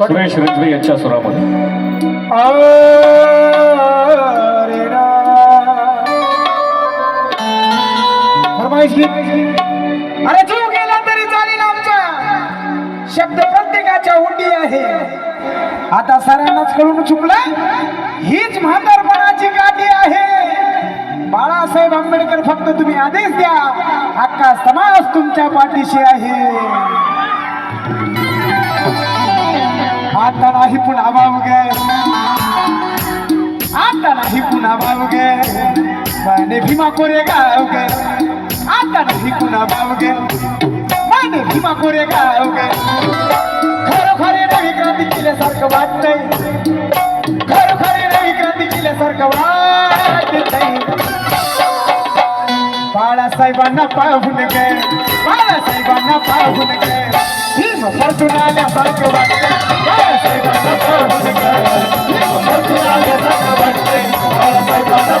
सुरेश रंजवे यांच्या सुरामध्ये. अरे रा. अरे जीव गेला तरी चालेल आमचा. शब्द प्रत्येकाच्या हुंडी आहे. आता सरांनाच कळून चुकलं हीच म्हातारपणाची गाठी आहे. बाळासाहेब आंबेडकर फक्त तुम्ही आदेश द्या. अख्खा समाज तुमच्या पाठीशी आहे. आता नाही पुन्हा भाव आता नाही पुन्हा भाव माने भीमा कोरे गावगे आता नाही पुन्हा भाव माने भीमा कोरे गावगे खरोखरे नवी क्रांती केल्यासारखं वाटतंय खरोखरे नवी क्रांती केल्यासारखं वाटतंय बाळासाहेबांना पाहून गे बाळासाहेबांना पाहून गे भीम परतून आल्यासारखं वाटतंय बाळासाहेबांना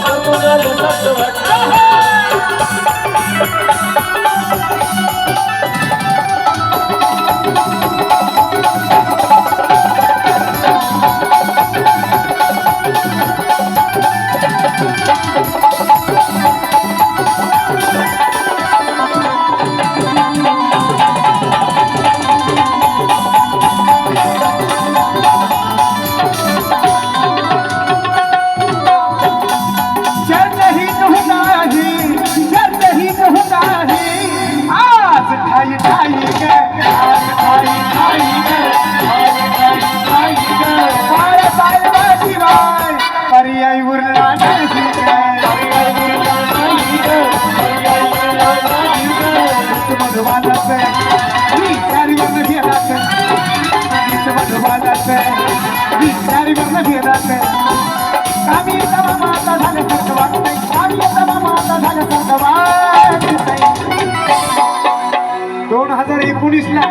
ला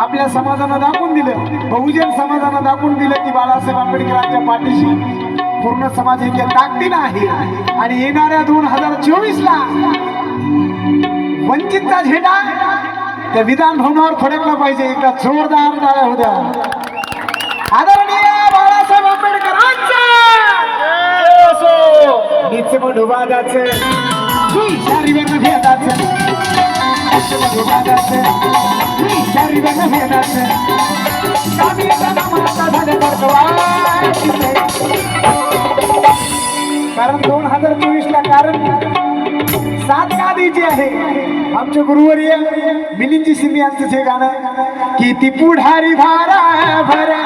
आपल्या समाजानं दाखवून दिलं. बहुजन समाजानं दाखवून दिलं की बाळासाहेब आंबेडकरांच्या पाठीशी पूर्ण समाज एक ताकदीनं आहे. आणि येणाऱ्या दोन हजार चोवीस ला वंचितचा झेंडा त्या विधान भवनावर फडकला पाहिजे. एकदा जोरदार टाळ्या होत्या. आदरणीय बाळासाहेब आंबेडकरांचा! मधुबादाचे कारण दोन हजार चोवीस ला कारण सात गादीची आहे. आमचे गुरुवर्य मिलिंदजी सिंधी यांचं जे गाणं की ती पुढारी भारा भरा.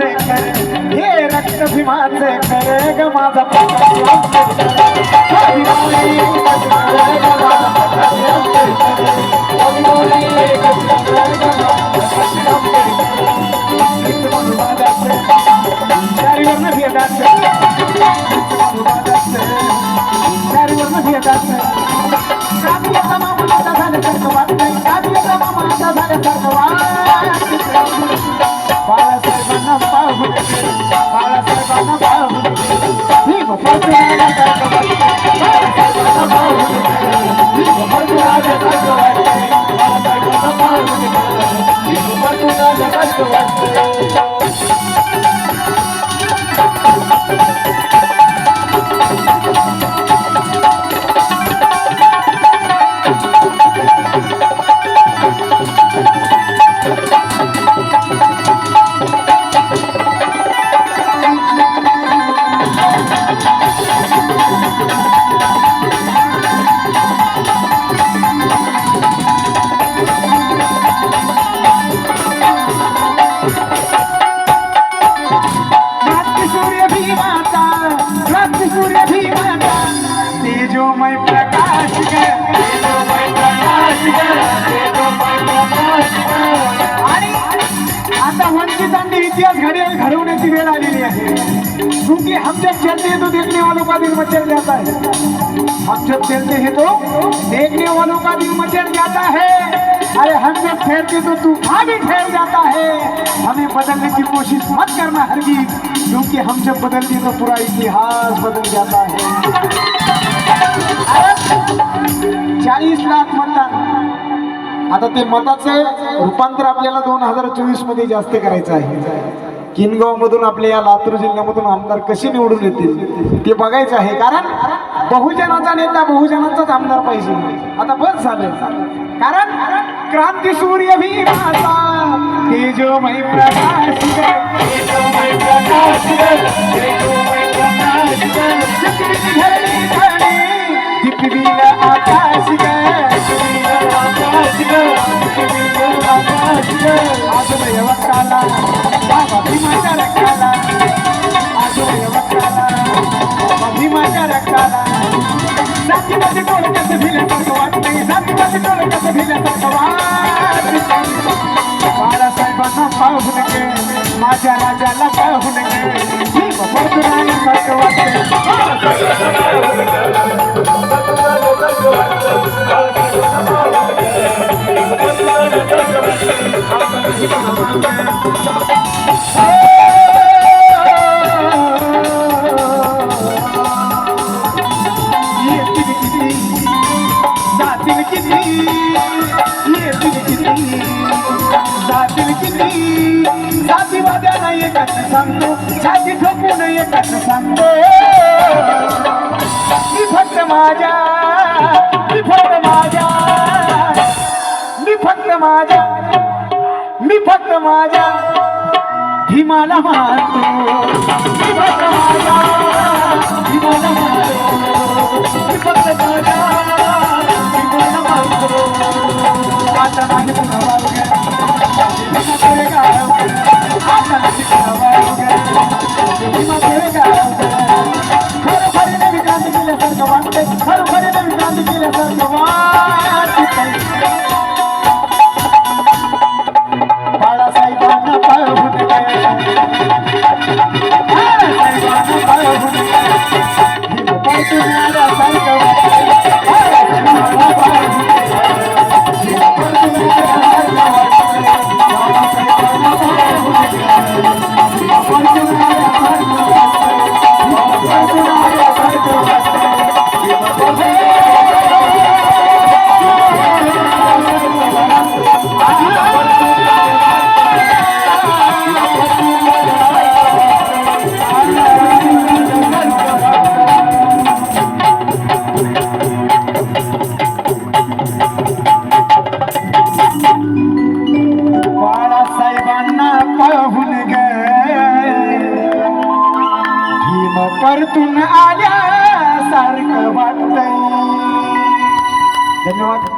हे रक्त हे भीमाचे कर हे रक्त भीमाचे कर ग माझा Thank you. इतिहास घडे घडवण्याची वेळ आलेली आहे. क्योंकि हम जब चलते हैं तो देखने वालों का दिल मचल जाता है हम जब चलते हैं तो देखने वालों का दिल मचल जाता है अरे हम जब ठहरते तो तूफान भी ठहर जाता है हमें बदलने की कोशिश मत करना हरगिज क्योंकि हम जब बदलते तो पूरा इतिहास बदल जाता है चालीस लाख मतदान. आता ते मताचं रूपांतर आपल्याला दोन हजार चोवीसमध्ये जास्त करायचं आहे. किनगाव मधून आपल्या या लातूर जिल्ह्यामधून आमदार कसे निवडून येतील ते बघायचं आहे. कारण बहुजनाचा नेता बहुजनाचाच आमदार पाहिजे. आता बस झालं. कारण क्रांती सूर्य भी तेजोमय प्रकाश जातीमध्ये डोळक्याचं भिल्यासारखं वाटतंय. जातीमध्ये डोळक्याचं भिल्यासारखं वाटतंय. बाळासाहेबांना पाहून गे माझ्या राजाला पाहून गे भीम परशुरामासारखं जातील किती जातीवाद्याला एकच सांगतो. छाती ठोकून एकच सांगतो. मी फक्त माझ्या मी फक्त माझ्या. मी फक्त माझ्या मी फक्त माझ्या. हिमाला मारतो. मी फक्त माझ्या हिमाला मारतो. मी फक्त माझ्या हिमाला मारतो. आता नाही पुन्हा 那他周六就。बाळासाहेबांना पाहून भीम परतून आल्यासारखं वाटतंय. धन्यवाद.